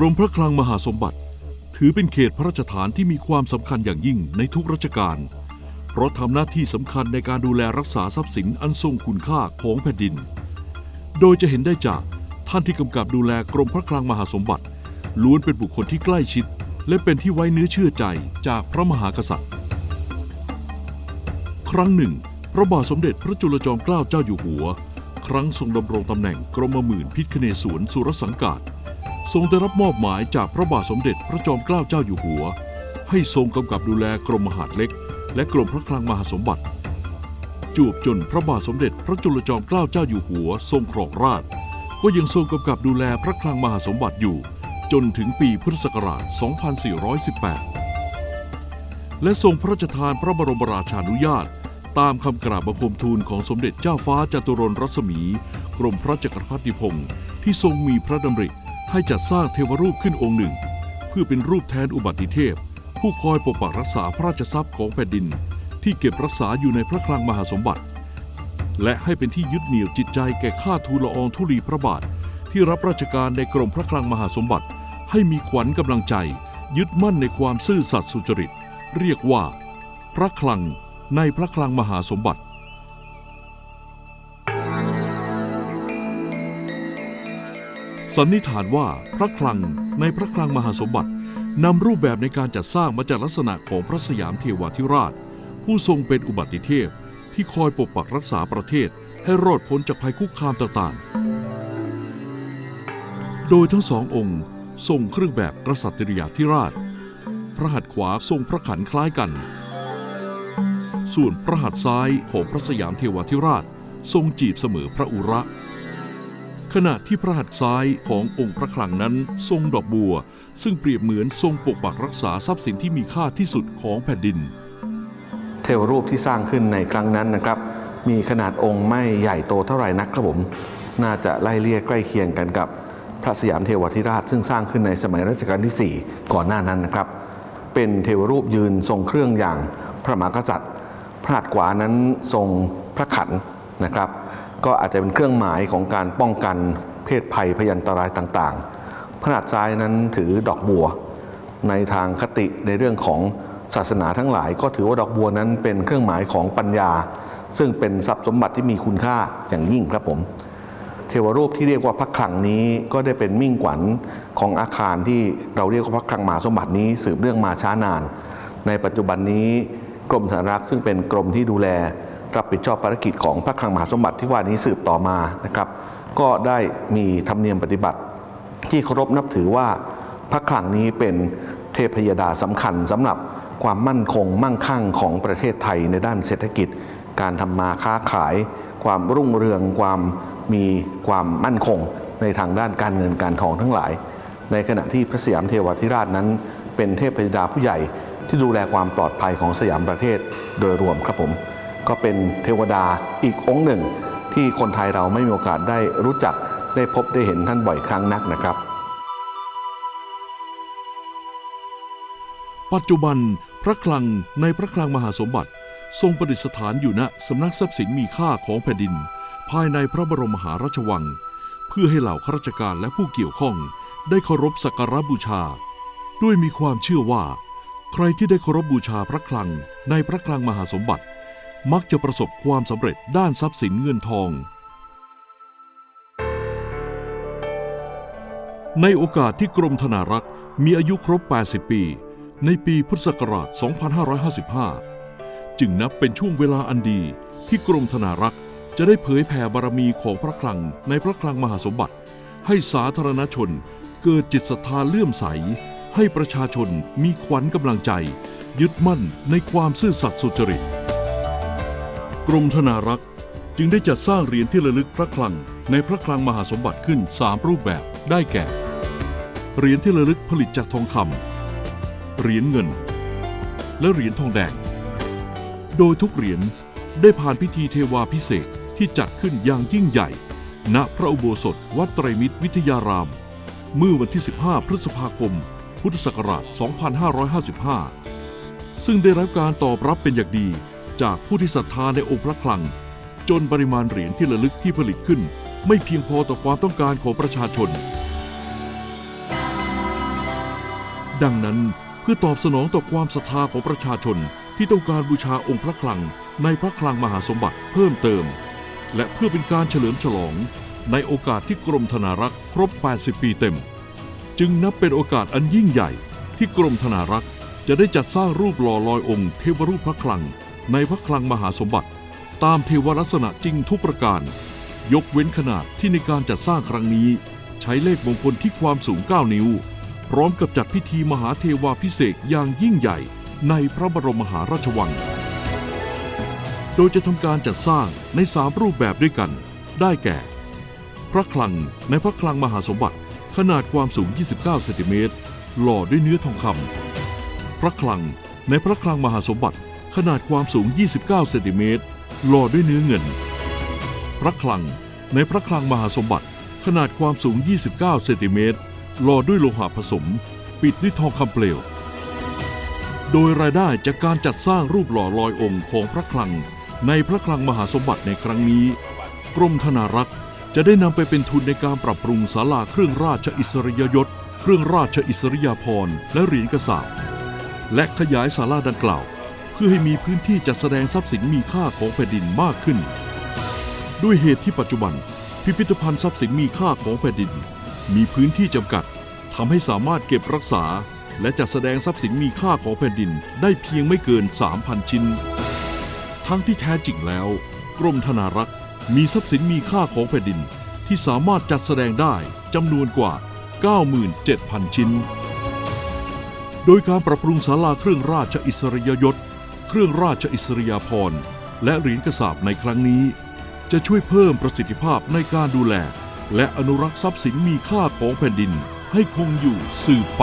กรมพระคลังมหาสมบัติ ถือเป็นเขตพระราชฐานที่มีความสำคัญอย่างยิ่งในทุกราชการเพราะทำหน้าที่สำคัญในการดูแลรักษาทรัพย์สินอันทรงคุณค่าของแผ่นดิน โดยจะเห็นได้จากท่านที่กำกับดูแลกรมพระคลังมหาสมบัติ ล้วนเป็นบุคคลที่ใกล้ชิด และเป็นที่ไว้เนื้อเชื่อใจจากพระมหากษัตริย์ ครั้งหนึ่ง พระบาทสมเด็จพระจุลจอมเกล้าเจ้าอยู่หัว ครั้งทรงดำรงตำแหน่งกรมหมื่นพิคเนศวนสุรสังกาศ ทรงได้รับมอบหมายจากพระบาทสมเด็จพระจอมเกล้าเจ้าอยู่หัว ให้ทรงกำกับดูแลกรมมหาดเล็ก และกรมพระคลังมหาสมบัติ จวบจนพระบาทสมเด็จพระจุลจอมเกล้าเจ้าอยู่หัว ทรงครองราชก็ยังทรงกำกับดูแลพระคลังมหาสมบัติอยู่ จนถึงปีพุทธศักราช 2418 และทรงพระราชทานพระบรมราชานุญาต ตามคำกราบบังคมทูลของสมเด็จเจ้าฟ้าจตุรนรัศมี กรมพระจักรพรรดิพงศ์ที่ทรงมีพระดำริ ให้จัดสร้างเทวรูปขึ้นองค์หนึ่ง เพื่อเป็นรูปแทนอุบัติเทพ ผู้คอยปกปักรักษาพระราชทรัพย์ของแผ่นดิน ที่เก็บรักษาอยู่ในพระคลังมหาสมบัติ และให้เป็นที่ยึดเหนี่ยวจิตใจแก่ข้าทูลละอองธุลีพระบาท ที่รับราชการในกรมพระคลังมหาสมบัติ ให้มีขวัญกำลังใจ ยึดมั่นในความซื่อสัตย์สุจริต เรียกว่า พระคลังในพระคลังมหาสมบัติ สันนิษฐานว่าพระคลังในพระคลังมหาสมบัตินำรูปแบบในการจัดสร้างมาจากลักษณะของพระสยามเทวาธิราช ผู้ทรงเป็นอุบัติเทพที่คอยปกปักรักษาประเทศให้รอดพ้นจากภัยคุกคามต่างๆ โดยทั้งสององค์ทรงเครื่องแบบกษัตริยาธิราช พระหัตถ์ขวาทรงพระขันคล้ายกัน ส่วนพระหัตถ์ซ้ายของพระสยามเทวาธิราช ทรงจีบเสมอพระอุระ ขณะที่พระหัตถ์ซ้ายขององค์พระคลังนั้นทรงดอกบัว ซึ่งเปรียบเหมือนทรงปกปักรักษาทรัพย์สินที่มีค่าที่สุดของแผ่นดิน เทวรูปที่สร้างขึ้นในครั้งนั้นนะครับ มีขนาดองค์ไม่ใหญ่โตเท่าไหร่นักครับผมน่าจะไล่เลี่ยใกล้เคียงกันกับพระสยามเทวทิราช ซึ่งสร้างขึ้นในสมัยรัชกาลที่ 4 ก่อนหน้านั้นนะครับ เป็นเทวรูปยืนทรงเครื่องอย่างพระมหากษัตริย์ พระหัตถ์ขวานั้นทรงพระขันนะครับ ก็อาจจะเป็นเครื่องหมายของการป้องกันเพศภัยพยันตรายต่างๆ พระหัตถ์ซ้ายนั้นถือดอกบัว ในทางคติในเรื่องของศาสนาทั้งหลาย ก็ถือว่าดอกบัวนั้นเป็นเครื่องหมายของปัญญา ซึ่งเป็นทรัพย์สมบัติที่มีคุณค่าอย่างยิ่งครับผม เทวรูปที่เรียกว่าพระคลังนี้ก็ได้เป็นมิ่งขวัญของอาคารที่เราเรียกว่าพระคลังมหาสมบัตินี้สืบเรื่องมาช้านาน ในปัจจุบันนี้กรมธนารักษ์ซึ่งเป็นกรมที่ดูแล รับผิดชอบภารกิจของพระคลังมหาสมบัติที่ว่านี้สืบต่อมานะครับ ก็ได้มีธรรมเนียมปฏิบัติ ที่เคารพนับถือว่าพระคลังนี้เป็นเทพยดาสำคัญสำหรับความมั่นคงมั่งคั่งของประเทศไทยในด้านเศรษฐกิจ การทำมาค้าขาย ความรุ่งเรืองความมีความมั่นคงในทางด้านการเงินการทองทั้งหลาย ในขณะที่พระสยามเทวาธิราชนั้น เป็นเทพยดาผู้ใหญ่ที่ดูแลความปลอดภัยของสยามประเทศโดยรวมครับผม ก็เป็นเทวดาอีกองค์หนึ่ง ที่คนไทยเราไม่มีโอกาสได้รู้จักได้พบได้เห็นท่านบ่อยครั้งนักนะครับ ปัจจุบันพระคลังในพระคลังมหาสมบัติ ทรงประดิษฐานอยู่ณสำนักทรัพย์สินมีค่าของแผ่นดิน ภายในพระบรมมหาราชวัง เพื่อให้เหล่าข้าราชการและผู้เกี่ยวข้อง ได้เคารพสักการบูชา ด้วยมีความเชื่อว่า ใครที่ได้เคารพบูชาพระคลังในพระคลังมหาสมบัติ มักจะประสบความสำเร็จด้านทรัพย์สินเงินทอง ในโอกาสที่กรมธนารักษ์มีอายุครบ 80 ปี ในปีพุทธศักราช 2555 จึงนับเป็นช่วงเวลาอันดีที่กรมธนารักษ์จะได้เผยแผ่บารมีของพระคลังในพระคลังมหาสมบัติ ให้สาธารณชนเกิดจิตศรัทธาเลื่อมใส ให้ประชาชนมีขวัญกำลังใจ ยึดมั่นในความซื่อสัตย์สุจริต กรมธนารักษ์ จึงได้จัดสร้างเหรียญที่ระลึกพระคลังในพระคลังมหาสมบัติขึ้น 3 รูปแบบได้แก่ เหรียญที่ระลึกผลิตจากทองคำเหรียญเงิน และเหรียญทองแดง โดยทุกเหรียญได้ผ่านพิธีเทวาพิเศษที่จัดขึ้นอย่างยิ่งใหญ่ ณพระอุโบสถวัดไตรมิตรวิทยาราม เมื่อวันที่ 15 พฤษภาคม พุทธศักราช 2555 ซึ่งได้รับการตอบรับเป็นอย่างดี จากผู้ที่ศรัทธาในองค์พระคลัง จนปริมาณเหรียญที่ระลึกที่ผลิตขึ้น ไม่เพียงพอต่อความต้องการของประชาชน ดังนั้นเพื่อตอบสนองต่อความศรัทธาของประชาชนที่ต้องการบูชาองค์พระคลัง ในพระคลังมหาสมบัติเพิ่มเติม และเพื่อเป็นการเฉลิมฉลอง ในโอกาสที่กรมธนารักษ์ครบ 80 ปีเต็ม จึงนับเป็นโอกาสอันยิ่งใหญ่ที่กรมธนารักษ์จะได้จัดสร้างรูปหล่อลอยองค์เทวรูปพระคลัง ในพระคลังมหาสมบัติ ตามเทวลักษณะจริงทุกประการ ยกเว้นขนาดที่ในการจัดสร้างครั้งนี้ ใช้เลขมงคลที่ความสูง 9 นิ้ว พร้อมกับจัดพิธีมหาเทวาพิเศษอย่างยิ่งใหญ่ในพระบรมมหาราชวัง โดยจะทำการจัดสร้างใน3รูปแบบด้วยกัน ได้แก่ พระคลังในพระคลังมหาสมบัติ ขนาดความสูง 29 เซนติเมตร หล่อด้วยเนื้อทองคำพระคลังในพระคลังมหาสมบัติ ขนาดความสูง 29 เซนติเมตรหล่อด้วยเนื้อเงิน พระคลังในพระคลังมหาสมบัติ ขนาดความสูง 29 เซนติเมตรหล่อด้วยโลหะผสม ปิดด้วยทองคำเปลว โดยรายได้จากการจัดสร้างรูปหล่อลอยองค์ของพระคลัง ในพระคลังมหาสมบัติในครั้งนี้ กรมธนารักษ์จะได้นำไปเป็นทุนในการปรับปรุงศาลาเครื่องราชอิสริยยศ เครื่องราชอิสริยาภรณ์และเหรียญกระสาบและขยายศาลาดังกล่าว พื่อให้มีพื้นที่จัดแสดงทรัพย์สินมีค่าของแผ่นดินมากขึ้น ด้วยเหตุที่ปัจจุบัน พิพิธภัณฑ์ทรัพย์สินมีค่าของแผ่นดิน มีพื้นที่จำกัดทำให้สามารถเก็บรักษา และจัดแสดงทรัพย์สินมีค่าของแผ่นดินได้เพียงไม่เกิน 3,000 ชิ้น ทั้งที่แท้จริงแล้ว กรมธนารักษ์มีทรัพย์สินมีค่าของแผ่นดิน ที่สามารถจัดแสดงได้จำนวนกว่า 97,000 ชิ้น โดยการปรับปรุงศาลาเครื่องราชอิสริยยศ เครื่องราชอิสริยาภรณ์และเหรียญกระสาบในครั้งนี้ จะช่วยเพิ่มประสิทธิภาพในการดูแล และอนุรักษ์ทรัพย์สินมีค่าของแผ่นดินให้คงอยู่สืบไป